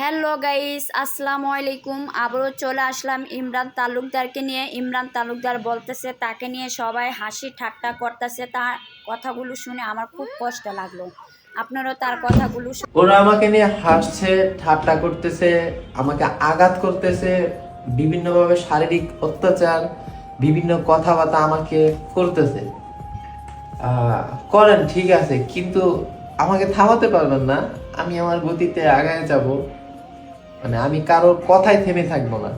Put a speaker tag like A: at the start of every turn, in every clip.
A: Hello guys আসসালামু আলাইকুম আবারও চলে আসলাম ইমরান তালুকদারকে নিয়ে ইমরান তালুকদার বলতেছে তাকে নিয়ে সবাই হাসি ঠাট্টা করতেছে তার কথাগুলো শুনে আমার খুব কষ্ট লাগল আপনারাও তার কথাগুলো
B: ওরা আমাকে নিয়ে হাসছে ঠাট্টা করতেছে আমাকে আঘাত করতেছে বিভিন্নভাবে শারীরিক অত্যাচার বিভিন্ন কথাবার্তা আমাকে করতেছে করেন, ঠিক আছে, কিন্তু আমাকে থামাতে পারবেন না। আমি আমার গতিতে আগায় যাব। মানে আমি কারোর কথায় থেমে থাকব না।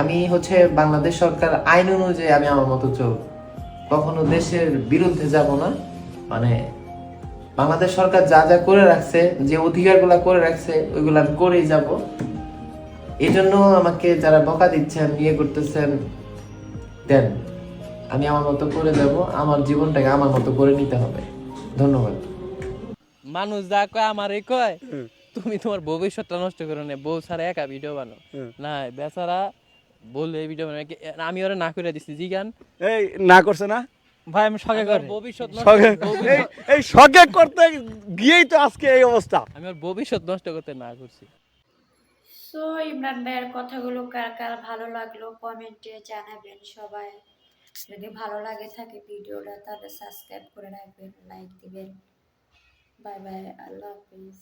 B: আমি হচ্ছে বাংলাদেশ সরকার আইন অনুযায়ী আমি আমার মতো চলব কখনো দেশের বিরুদ্ধে যাব না। মানে বাংলাদেশ সরকার যা যা করে রাখছে যে অধিকারগুলো করে রাখছে ওইগুলো আমি করেই যাব। এই জন্য আমাকে যারা বকা দিচ্ছেন ইয়ে করতেছেন দেন আমি আমার মতো করে যাব। আমার জীবনটাকে আমার মতো করে নিতে হবে। ধন্যবাদ।
C: মানুষ যা কয় আমারই কয়। তুমি তোমার ভবিষ্যৎটা নষ্ট করো না বউ ছাড়া একা ভিডিও বানো না বেচারা বললে ভিডিও বানো আমি ওরা না করে দিছি জি গান।
D: এই না করছে না?
E: ভাই আমি
C: আমার
E: করি।
C: ভবিষ্যৎ
D: এই শখে করতে গিয়েই তো আজকে এই অবস্থা।
C: আমি ওর ভবিষ্যৎ নষ্ট করতে না করছি।
A: সো ইমরান ভাইয়ের কথাগুলো কার কার ভালো লাগল কমেন্টে জানাবেন সবাই। যদি ভালো লাগে থাকে ভিডিওটা তাহলে সাবস্ক্রাইব করে রাখবেন লাইক দিবেন। বাই বাই আল্লাহ হাফিজ।